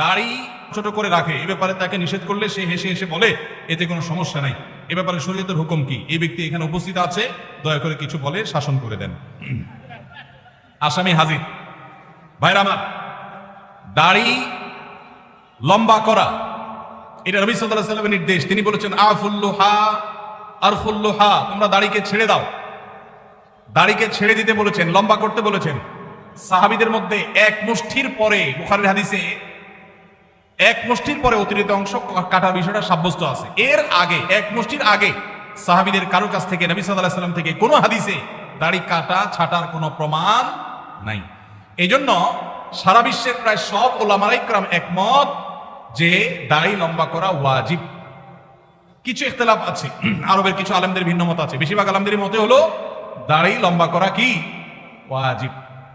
দাড়ি ছোট করে রাখে। এ ব্যাপারে তাকে নিষেধ করলে সে হেসে হেসে বলে, এতে কোনো সমস্যা নাই। এ ব্যাপারে শরীয়তের হুকুম কি? এই ব্যক্তি এখানে উপস্থিত আছে। দয়া করে কিছু বলে শাসন করে দেন। আসামি হাজির। ভাইরা আমার, দাড়ি লম্বা করা। এটা রবি সাল্লামের নির্দেশ। তিনি বলেছেন, আফুল্লুহা আরফুল্লুহা, তোমরা দাড়িকে ছেড়ে দাও। দাড়িকে ছেড়ে দিতে বলেছেন, লম্বা করতে বলেছেন। সাহাবিদের মধ্যে এক মুষ্ঠির পরে বুখারীর হাদিসে এক মুষ্ঠির পরে অতিরিক্ত অংশ কাটার বিষয়টা সাব্যস্ত আছে। এর আগে, এক মুষ্ঠির আগে সাহাবীদের কারও কাছ থেকে, নবী আলাইহি সাল্লাম থেকে কোনো হাদিসে দাড়ি কাটা, ছাটার কোনো প্রমাণ নাই। এই জন্য সারা বিশ্বের প্রায় সব ওলামারাইকরাম একমত যে দাড়ি লম্বা করা ওয়াজিব। কিছু ইখতলাফ আছে, আরবের কিছু আলেমদের ভিন্ন মত আছে। বেশিরভাগ আলেমদের মতে হলো, দাড়ি লম্বা করা কি? ওয়াজিব।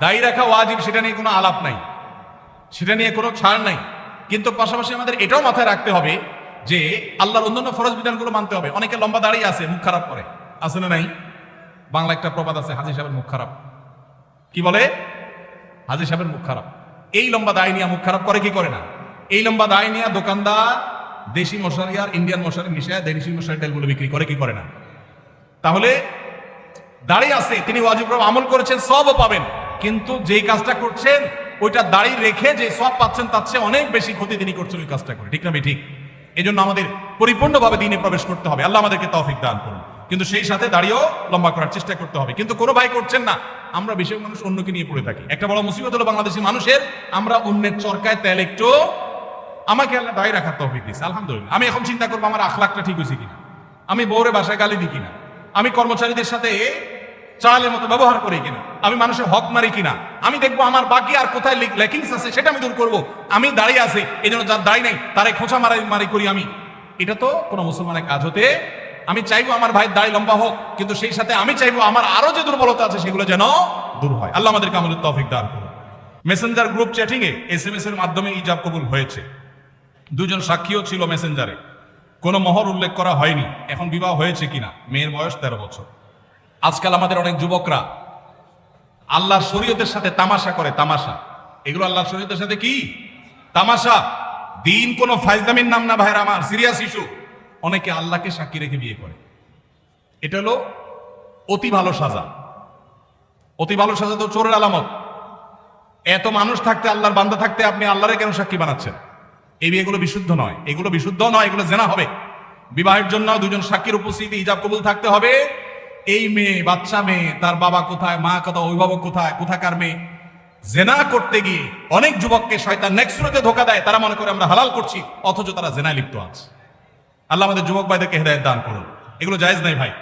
দায়ী রাখা ওয়াজিব, সেটা নিয়ে কোনো আলাপ নাই। সেটা নিয়ে কোনো ছাড় নাই। কিন্তু পাশাপাশি আমাদের এটাও মাথায় রাখতে হবে যে আল্লাহর অন্যান্য ফরজ বিধানগুলো মানতে হবে। অনেকে লম্বা দাঁড়িয়ে আছে, মুখ খারাপ করে। আছে না নাই? বাংলা একটা প্রবাদ আছে, হাজি সাহেবের মুখ খারাপ। কি বলে? হাজি সাহেবের মুখ খারাপ। এই লম্বা দায় নিয়ে মুখ খারাপ করে কি করে না? এই লম্বা দায় নিয়ে দোকানদার, দেশি মশারি আর ইন্ডিয়ান মশারি মিশিয়ে, দেশি মশারি তেলগুলো বিক্রি করে কি করে না? তাহলে দাঁড়িয়ে আছে, তিনি ওয়াজিব আমল করেছেন, সবও পাবেন। কিন্তু যেই কাজটা করছেন, ওইটা দাঁড়িয়ে রেখে যে সব পাচ্ছেন, তার চেয়ে অনেক বেশি ক্ষতি তিনি করছেন ওই কাজটা করে। ঠিক না ঠিক। এই জন্য আমাদের পরিপূর্ণভাবে দিনে প্রবেশ করতে হবে। আল্লাহ আমাদেরকে তৌফিক দান করুন। কিন্তু সেই সাথে দাঁড়িয়েও লম্বা করার চেষ্টা করতে হবে। কিন্তু কোনো ভাই করছেন না। আমরা বেশিরভাগ মানুষ অন্যকে নিয়ে পড়ে থাকি। একটা বড় মুসিবত হলো বাংলাদেশি মানুষের, আমরা অন্যের চরকায় তেল একটু আমাকে আল্লাহ দায়ী রাখার তৌফিক দিচ্ছে আলহামদুলিল্লাহ। আমি এখন চিন্তা করব আমার আখলাখটা ঠিক হয়েছে কিনা। আমি বউরে বাসায় গালি দিই কিনা। আমি কর্মচারীদের সাথে চালের মতো ব্যবহার করি কিনা? আমি মানুষের হক মারি কিনা? আমি দেখব আমার বাকি আর কোথায় লেকিংস আছে, সেটা আমি দূর করব। আমি দাঁড়িয়ে আছে এই জন্য যার দাঁড়িয়ে নেই, তারে খোঁচা মারাই মারি করি আমি। এটা তো কোনো মুসলমানের কাজ হতে, আমি চাইব আমার ভাই দাড়ি লম্বা হোক, কিন্তু সেই সাথে আমি চাইব আমার আরও যে দুর্বলতা আছে, সেগুলো যেন দূর হয়। আল্লাহ আমাদের তৌফিক দান করুন। মেসেঞ্জার গ্রুপ চ্যাটিং এ এস এম এস এর মাধ্যমে ইজাব কবুল হয়েছে। দুজন সাক্ষীও ছিল মেসেঞ্জারে কোনো মহর উল্লেখ করা হয়নি। এখন বিবাহ হয়েছে কিনা? মেয়ের বয়স তেরো বছর। আজকাল আমাদের অনেক যুবকরা আল্লাহর শরীয়তের সাথে তামাশা করে, তামাশা। এগুলো আল্লাহর শরীয়তের সাথে কি? তামাশা। দিন কোন ফাইজলামির নাম না ভাইরা আমার, সিরিয়াস ইস্যু। অনেকে আল্লাহকে সাক্ষী রেখে বিয়ে করে। এটা হলো অতি ভালো সাজা। অতি ভালো সাজা তো চোরের আলামত। এত মানুষ থাকতে, আল্লাহর বান্দা থাকতে আপনি আল্লাহরে কেন সাক্ষী বানাচ্ছেন? এই বিয়েগুলো বিশুদ্ধ নয়। এগুলো বিশুদ্ধ নয়, এগুলো জেনা হবে। বিবাহের জন্য দুজন সাক্ষীর উপস্থিতি ইজাব কবুল থাকতে হবে। এই মেয়ে, বাচ্চা মেয়ে, তার বাবা কোথায়, মা কোথায়, অভিভাবক কোথায়, কোথাকার মেয়ে? জেনা করতে গিয়ে অনেক যুবককে শয়তান নেক্সরতে ধোকা দেয়, তারা মনে করে আমরা হালাল করছি, অথচ তারা জেনায় লিপ্ত আছে। আল্লাহ আমাদের যুবক ভাইদেরকে হেদায়ত দান করুন। এগুলো জায়েজ নাই ভাই।